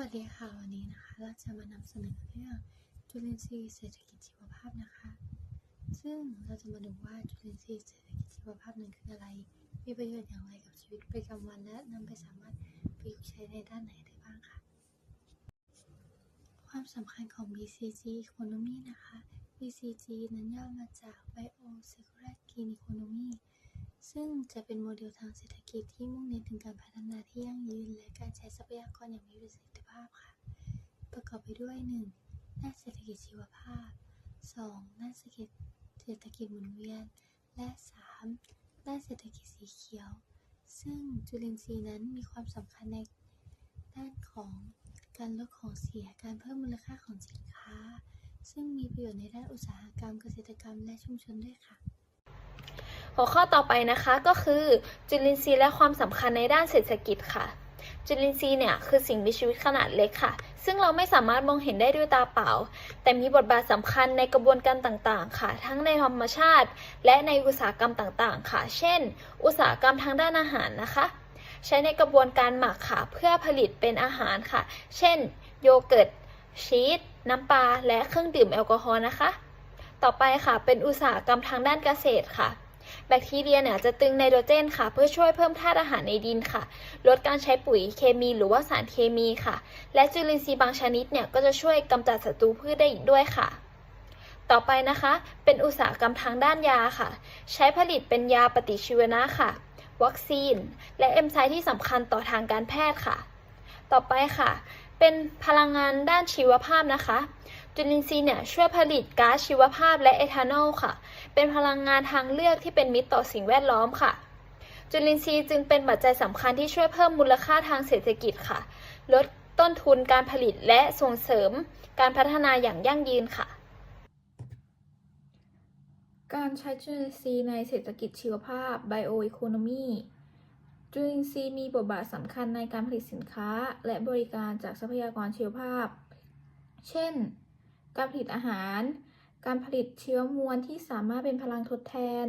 วัสดีค่ะ วันนี้นะคะ เราจะมานำเสนอเรื่องจุลินทรีย์เศรษฐกิจชีวภาพนะคะ ซึ่งเราจะมาดูว่าจุลินทรีย์เศรษฐกิจชีวภาพนั้นคืออะไร มีประโยชน์อย่างไรกับชีวิตประจำวันและนำไปสามารถประยุกต์ใช้ในด้านไหนได้บ้างค่ะ ความสำคัญของ BCG Economy นะคะ BCG นั้นย่อมาจาก Bio Circular Green Economy ซึ่งจะเป็นโมเดลทางเศรษฐกิจที่มุ่งเน้นถึงการพัฒนาที่ยั่งยืน และการใช้ทรัพยากรอย่างมีประสิทธิภาพค่ะ ประกอบไปด้วย 1. ด้านเศรษฐกิจชีวภาพ 2. ด้านเศรษฐกิจเศรษฐกิจหมุนเวียน และ 3. ด้านเศรษฐกิจสีเขียว ซึ่งจุลินทรีย์นั้นมีความสำคัญในด้านของการลดของเสีย การเพิ่มมูลค่าของสินค้า ซึ่งมีประโยชน์ในด้านอุตสาหกรรมเกษตรกรรมและชุมชนด้วยค่ะ หัวข้อต่อไปนะคะก็คือจุลินทรีย์และความสำคัญในด้านเศรษฐกิจค่ะ จุลินทรีย์เนี่ยคือสิ่งมีชีวิตขนาดเล็กค่ะ ซึ่งเราไม่สามารถมองเห็นได้ด้วยตาเปล่า แต่มีบทบาทสำคัญในกระบวนการต่างๆ ค่ะ ทั้งในธรรมชาติ และในอุตสาหกรรมต่างๆ ค่ะ เช่น อุตสาหกรรมทางด้านอาหารนะคะ ใช้ในกระบวนการหมักค่ะ เพื่อผลิตเป็นอาหารค่ะ เช่น โยเกิร์ตชีสน้ำปลาและเครื่องดื่มแอลกอฮอล์นะคะ ต่อไปค่ะเป็นอุตสาหกรรมทางด้านเกษตรค่ะ แบคทีเรียเนี่ยจะตึงไนโตรเจนค่ะ เพื่อช่วยเพิ่มธาตุอาหารในดินค่ะ ลดการใช้ปุ๋ยเคมีหรือว่าสารเคมีค่ะ และจุลินทรีย์บางชนิดเนี่ยก็จะช่วยกำจัดศัตรูพืชได้อีกด้วยค่ะต่อไปนะคะ เป็นอุตสาหกรรมทางด้านยาค่ะ ใช้ผลิตเป็นยาปฏิชีวนะค่ะ วัคซีน และเอนไซม์ที่สำคัญต่อทางการแพทย์ค่ะ ต่อไปค่ะ เป็นพลังงานด้านชีวภาพนะคะ จุลินทรีย์เนี่ยช่วยผลิตก๊าซชีวภาพและเอทานอลค่ะ เป็นพลังงานทางเลือกที่เป็นมิตรต่อสิ่งแวดล้อมค่ะ จุลินทรีย์จึงเป็นปัจจัยสำคัญที่ช่วยเพิ่มมูลค่าทางเศรษฐกิจค่ะ ลดต้นทุนการผลิตและส่งเสริมการพัฒนาอย่างยั่งยืนค่ะ การใช้จุลินทรีย์ในเศรษฐกิจชีวภาพ Bioeconomy จุลินทรีย์มีบทบาทสำคัญในการผลิตสินค้า และบริการจากทรัพยากรชีวภาพ เช่น การผลิตอาหาร การผลิตเชีวมวลที่สามารถเป็นพลังทดแทน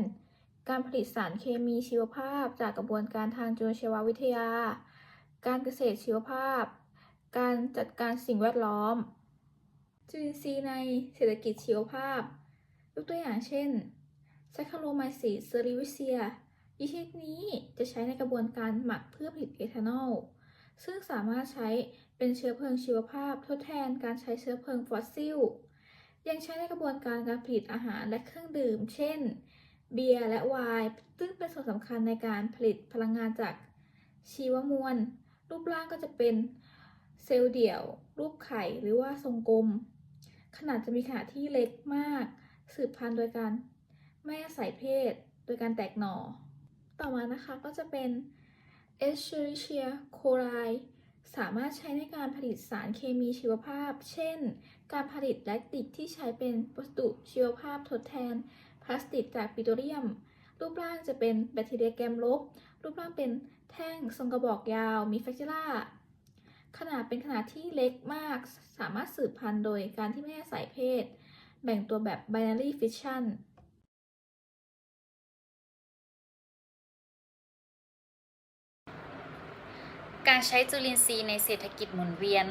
การผลิตสารเคมีชีวภาพจากกระบวนการทางจุลชีววิทยา การเกษตรชีวภาพ การจัดการสิ่งแวดล้อม จุลินทรีย์ในเศรษฐกิจชีวภาพ ยกตัวอย่างเช่นไซคาโลไมซีเซอริวิเซียยี่ชนิดนี้จะใช้ในกระบวนการหมักเพื่อผลิตเอทานอล ซึ่งสามารถใช้เป็นเชื้อเพลิงชีวภาพทดแทนการใช้เชื้อเพลิงฟอสซิล ยังใช้ในกระบวนการการผลิตอาหารและเครื่องดื่ม เช่น เบียร์และไวน์ซึ่งเป็นส่วนสำคัญในการผลิตพลังงานจากชีวมวล รูปร่างก็จะเป็นเซลล์เดี่ยว รูปไข่หรือว่าทรงกลม ขนาดจะมีขนาดที่เล็กมาก สืบพันธุ์โดยการไม่อาศัยเพศ โดยการแตกหน่อ ต่อมานะคะก็จะเป็น Escherichia coli สามารถใช้ในการผลิตสารเคมีชีวภาพ เช่น การผลิตแลคติกที่ใช้เป็นวัสดุชีวภาพทดแทน พลาสติกจากปิโตรเลียม รูปร่างจะเป็นแบคทีเรียแกมลบ รูปร่างเป็นแท่งทรงกระบอกยาว มีแฟกซิล่า ขนาดเป็นขนาดที่เล็กมาก สามารถสืบพันธุ์โดยการที่ไม่อาศัยเพศ แบ่งตัวแบบ binary fission การใช้จุลินทรีย์ในเศรษฐกิจหมุนเวียน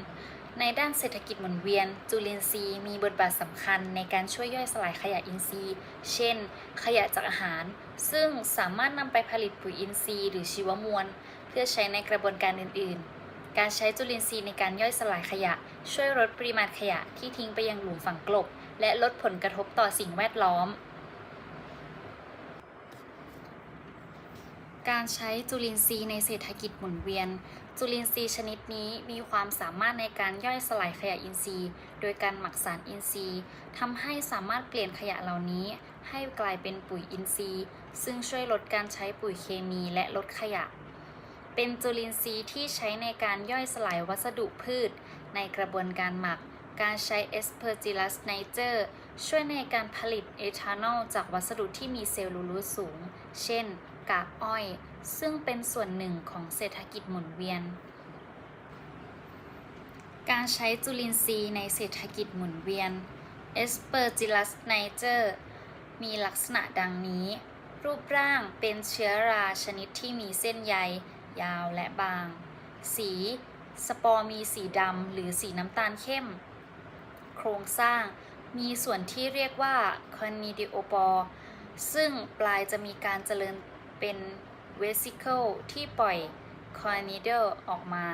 ในด้านเศรษฐกิจหมุนเวียน จุลินทรีย์มีบทบาทสำคัญในการช่วยย่อยสลายขยะอินทรีย์ เช่น ขยะจากอาหาร ซึ่งสามารถนำไปผลิตปุ๋ยอินทรีย์หรือชีวมวล เพื่อใช้ในกระบวนการอื่น ๆ การใช้จุลินทรีย์ในการย่อยสลายขยะ ช่วยลดปริมาณขยะที่ทิ้งไปยังหลุมฝังกลบ และลดผลกระทบต่อสิ่งแวดล้อม การใช้จุลินทรีย์ในเศรษฐกิจหมุนเวียน จุลินทรีย์ชนิดนี้มีความสามารถในการย่อยสลายขยะอินทรีย์ โดยการหมักสารอินทรีย์ทำให้สามารถเปลี่ยนขยะเหล่านี้ ให้กลายเป็นปุ๋ยอินทรีย์ ซึ่งช่วยลดการใช้ปุ๋ยเคมีและลดขยะ เป็นจุลินทรีย์ที่ใช้ในการย่อยสลายวัสดุพืช ในกระบวนการหมัก การใช้ Aspergillus niger ช่วยในการผลิตเอทานอลจากวัสดุที่มีเซลลูโลสสูง เช่น กากอ้อย ซึ่งเป็นส่วนหนึ่งของเศรษฐกิจหมุนเวียน การใช้จุลินทรีย์ในเศรษฐกิจหมุนเวียน Aspergillus niger มีลักษณะดังนี้ รูปร่างเป็นเชื้อราชนิดที่มีเส้นใย ยาวและบาง สี สปอร์มีสีดำหรือสีน้ำตาลเข้ม โครงสร้าง มีส่วนที่เรียกว่าคอนิดิโอปอร์ซึ่งปลายจะมีการเจริญเป็นเวสิเคิลที่ปล่อยคอนิเดลออกมา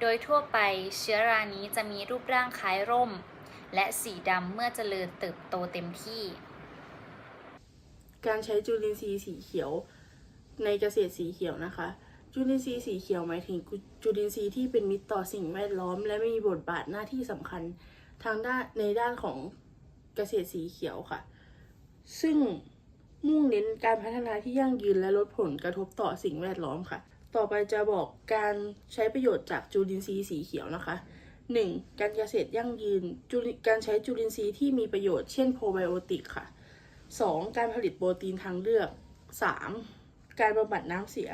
โดยทั่วไปเชื้อรานี้จะมีรูปร่างคล้ายร่ม และสีดำเมื่อเจริญเติบโตเต็มที่ การใช้จุลินทรีย์สีเขียวในเกษตรสีเขียวนะคะ จุลินทรีย์สีเขียวหมายถึงจุลินทรีย์ที่เป็นมิตรต่อสิ่งแวดล้อม และมีบทบาทหน้าที่สำคัญ ทางด้านในด้านของเกษตรสีเขียวค่ะ ซึ่งมุ่งเน้นการพัฒนาที่ยั่งยืนและลดผลกระทบต่อสิ่งแวดล้อมค่ะ ต่อไปจะบอกการใช้ประโยชน์จากจุลินทรีย์สีเขียวนะคะ 1. การเกษตรยั่งยืนจุลการใช้จุลินทรีย์ที่มีประโยชน์ เช่นโปรไบโอติกค่ะ 2. การผลิตโปรตีนทางเลือก 3. การบำบัดน้ำเสีย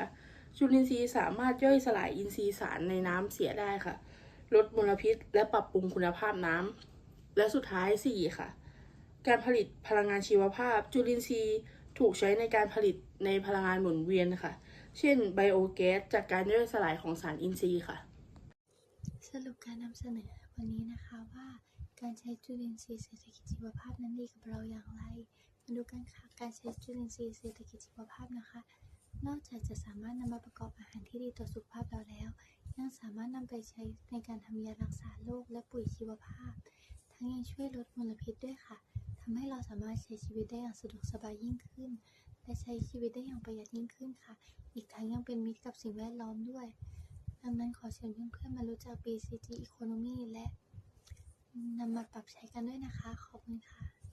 จุลินทรีย์สามารถย่อยสลายอินทรีย์สารในน้ำเสียได้ค่ะ ลดมลพิษ และปรับปรุงคุณภาพน้ำ และสุดท้าย 4 ค่ะ การผลิตพลังงานชีวภาพ จุลินทรีย์ถูกใช้ในการผลิตในพลังงานหมุนเวียนค่ะ เช่นไบโอแก๊สจากการย่อยสลายของสารอินทรีย์ค่ะ สรุปการนำเสนอวันนี้นะคะว่าการใช้จุลินทรีย์เศรษฐกิจชีวภาพนั้นดีกับเราอย่างไร มาดูกันค่ะ การใช้จุลินทรีย์เศรษฐกิจชีวภาพนะคะ นอกจากจะสามารถนำมาประกอบอาหารที่ดีต่อสุขภาพเราแล้ว ยังสามารถนำไปใช้ในการทำยารักษาโรคและปุ๋ยชีวภาพ ทั้งยังช่วยลดมลพิษด้วยค่ะทำให้เราสามารถใช้ชีวิตได้อย่างสะดวกสบายยิ่งขึ้น และใช้ชีวิตได้อย่างประหยัดยิ่งขึ้นค่ะ อีกทั้งยังเป็นมิตรกับสิ่งแวดล้อมด้วย ดังนั้นขอเชิญเพื่อนๆมารู้จัก BCG Economy และนำมาปรับใช้กันด้วยนะคะ ขอบคุณค่ะ